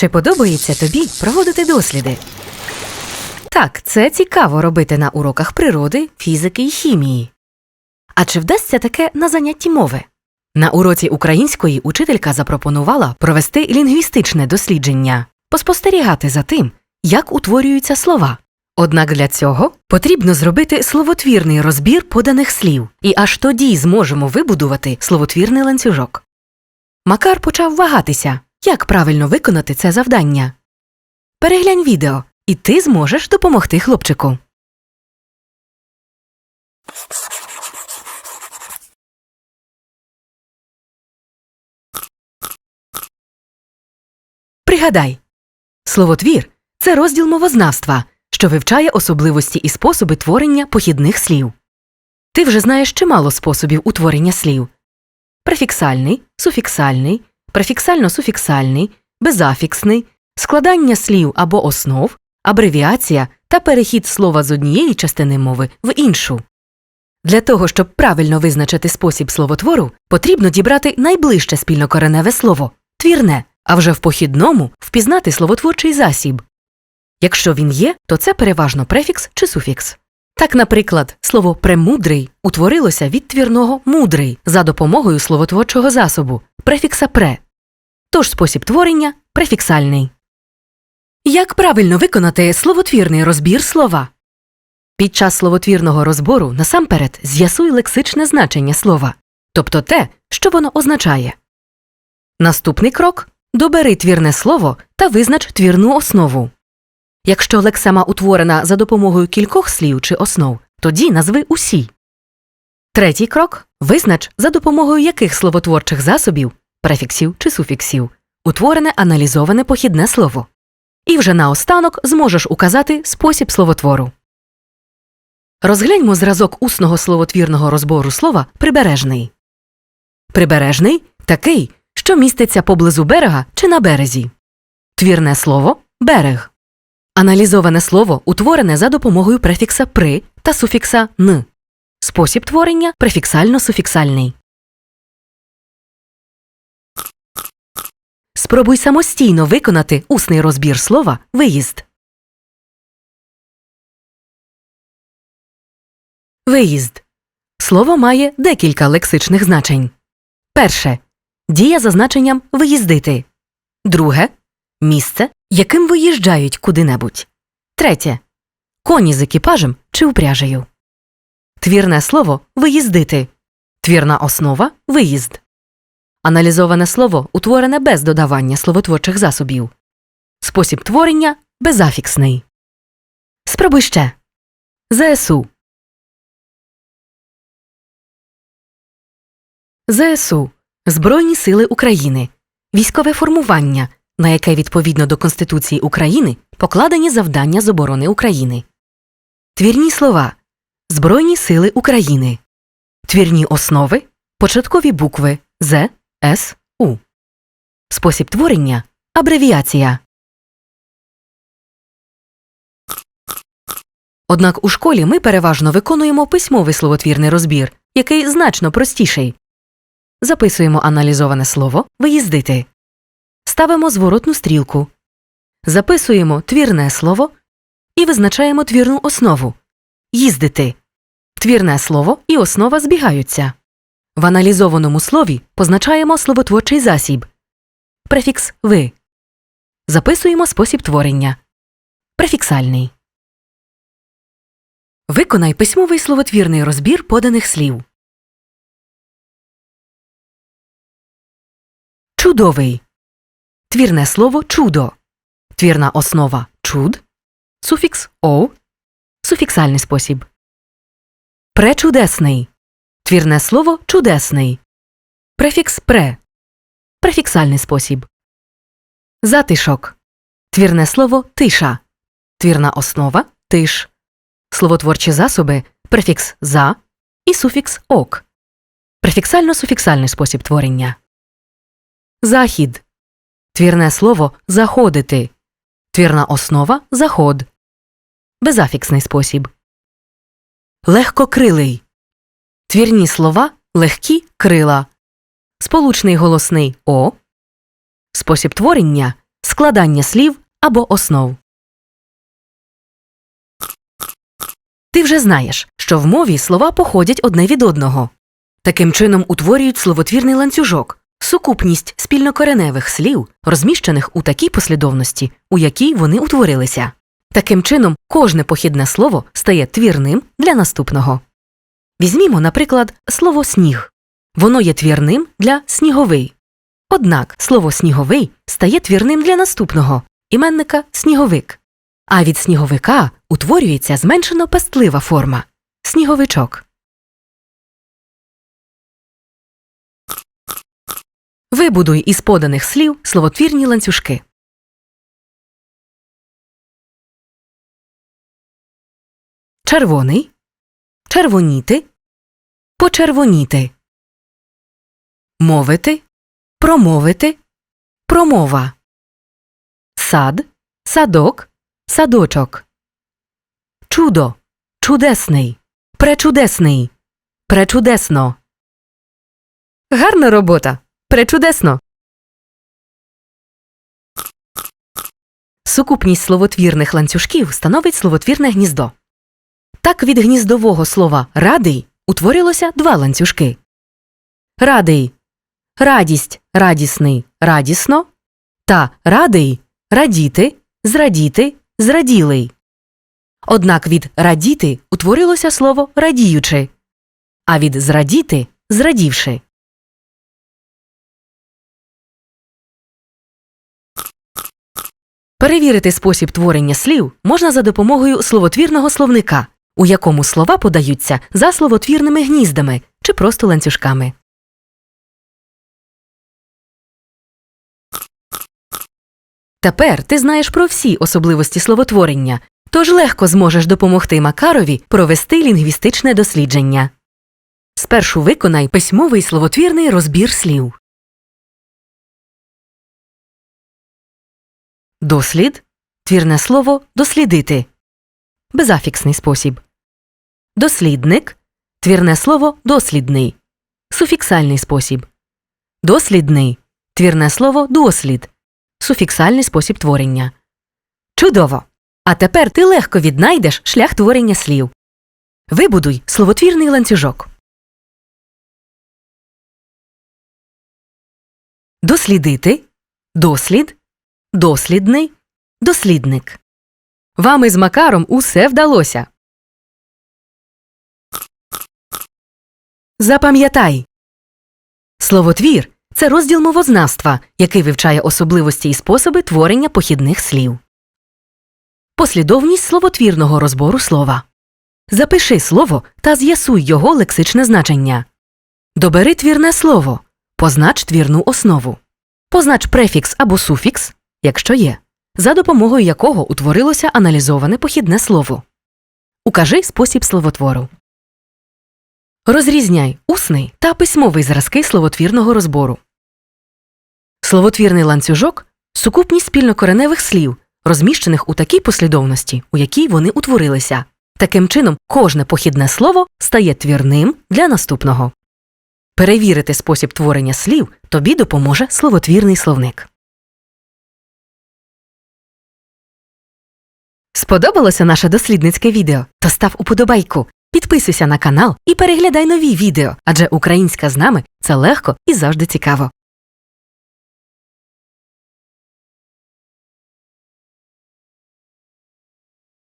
Чи подобається тобі проводити досліди? Так, це цікаво робити на уроках природи, фізики і хімії. А чи вдасться таке на занятті мови? На уроці української учителька запропонувала провести лінгвістичне дослідження, поспостерігати за тим, як утворюються слова. Однак для цього потрібно зробити словотвірний розбір поданих слів, і аж тоді зможемо вибудувати словотвірний ланцюжок. Макар почав вагатися, як правильно виконати це завдання. Переглянь відео, і ти зможеш допомогти хлопчику. Пригадай, словотвір це розділ мовознавства, що вивчає особливості і способи творення похідних слів. Ти вже знаєш чимало способів утворення слів префіксальний, суфіксальний, префіксально-суфіксальний, безафіксний, складання слів або основ, абревіація та перехід слова з однієї частини мови в іншу. Для того, щоб правильно визначити спосіб словотвору, потрібно дібрати найближче спільнокореневе слово твірне, а вже в похідному впізнати словотворчий засіб. Якщо він є, то це переважно префікс чи суфікс. Так, наприклад, слово премудрий утворилося від твірного мудрий за допомогою словотворчого засобу префікса пре. Тож спосіб творення префіксальний. Як правильно виконати словотвірний розбір слова? Під час словотвірного розбору насамперед з'ясуй лексичне значення слова, тобто те, що воно означає. Наступний крок добери твірне слово та визнач твірну основу. Якщо лексема утворена за допомогою кількох слів чи основ, тоді назви усі. Третій крок визнач, за допомогою яких словотворчих засобів, префіксів чи суфіксів, утворене аналізоване похідне слово. І вже наостанок зможеш указати спосіб словотвору. Розгляньмо зразок усного словотвірного розбору слова прибережний. Прибережний такий, що міститься поблизу берега чи на березі. Твірне слово берег. Аналізоване слово утворене за допомогою префікса при та суфікса н. Спосіб творення префіксально-суфіксальний. Спробуй самостійно виконати усний розбір слова виїзд. Виїзд. Слово має декілька лексичних значень. Перше. Дія за значенням виїздити. Друге місце, яким виїжджають куди-небудь. Третє. Коні з екіпажем чи упряжею. Твірне слово виїздити. Твірна основа виїзд. Аналізоване слово утворене без додавання словотворчих засобів. Спосіб творення безафіксний. Спробуй ще. ЗСУ. ЗСУ Збройні сили України. Військове формування, на яке відповідно до Конституції України покладені завдання з оборони України. Твірні слова Збройні сили України. Твірні основи початкові букви З, С, У. Спосіб творення абревіація. Однак у школі ми переважно виконуємо письмовий словотвірний розбір, який значно простіший. Записуємо аналізоване слово виїздити. Ставимо зворотну стрілку. Записуємо твірне слово і визначаємо твірну основу їздити. Твірне слово і основа збігаються. В аналізованому слові позначаємо словотворчий засіб. Префікс ви. Записуємо спосіб творення. Префіксальний. Виконай письмовий словотвірний розбір поданих слів. Чудовий. Твірне слово чудо. Твірна основа чуд. Суфікс о. Суфіксальний спосіб. Пречудесний. Твірне слово чудесний. Префікс пре. Префіксальний спосіб. Затишок. Твірне слово тиша. Твірна основа тиш. Словотворчі засоби префікс за і суфікс ок. Префіксально-суфіксальний спосіб творення. Захід. Твірне слово заходити. Твірна основа заход. Безафіксний спосіб. Легкокрилий. Твірні слова легкі крила. Сполучний голосний о. Спосіб творення складання слів або основ. Ти вже знаєш, що в мові слова походять одне від одного. Таким чином утворюють словотвірний ланцюжок, сукупність спільнокореневих слів, розміщених у такій послідовності, у якій вони утворилися. Таким чином, кожне похідне слово стає твірним для наступного. Візьмімо, наприклад, слово сніг. Воно є твірним для сніговий. Однак слово сніговий стає твірним для наступного іменника сніговик. А від сніговика утворюється зменшено пестлива форма сніговичок. Вибудуй із поданих слів словотвірні ланцюжки. Червоний, червоніти, почервоніти, мовити, промовити, промова, сад, садок, садочок, чудо, чудесний, пречудесний, пречудесно. Гарна робота. Пречудесно. Сукупність словотвірних ланцюжків становить словотвірне гніздо. Так від гніздового слова радий утворилося два ланцюжки. Радий радість, радісний, радісно та радий радіти, зрадіти, зраділий. Однак від радіти утворилося слово радіючи, а від зрадіти зрадівши. Перевірити спосіб творення слів можна за допомогою словотвірного словника, у якому слова подаються за словотвірними гніздами чи просто ланцюжками. Тепер ти знаєш про всі особливості словотворення, тож легко зможеш допомогти Макарові провести лінгвістичне дослідження. Спершу виконай письмовий словотвірний розбір слів. Дослід твірне слово дослідити. Безафіксний спосіб. Дослідник твірне слово дослідний. Суфіксальний спосіб. Дослідний твірне слово дослід. Суфіксальний спосіб творення. Чудово! А тепер ти легко віднайдеш шлях творення слів. Вибудуй словотвірний ланцюжок. Дослідити. Дослід. Дослідний. Дослідник. Вам із Макаром усе вдалося. Запам'ятай. Словотвір це розділ мовознавства, який вивчає особливості і способи творення похідних слів. Послідовність словотвірного розбору слова. Запиши слово та з'ясуй його лексичне значення. Добери твірне слово. Познач твірну основу. Познач префікс або суфікс, якщо є, за допомогою якого утворилося аналізоване похідне слово. Укажи спосіб словотвору. Розрізняй усний та письмовий зразки словотвірного розбору. Словотвірний ланцюжок сукупність спільнокореневих слів, розміщених у такій послідовності, у якій вони утворилися. Таким чином, кожне похідне слово стає твірним для наступного. Перевірити спосіб творення слів тобі допоможе словотвірний словник. Сподобалося наше дослідницьке відео? То став уподобайку, підписуйся на канал і переглядай нові відео, адже українська з нами це легко і завжди цікаво.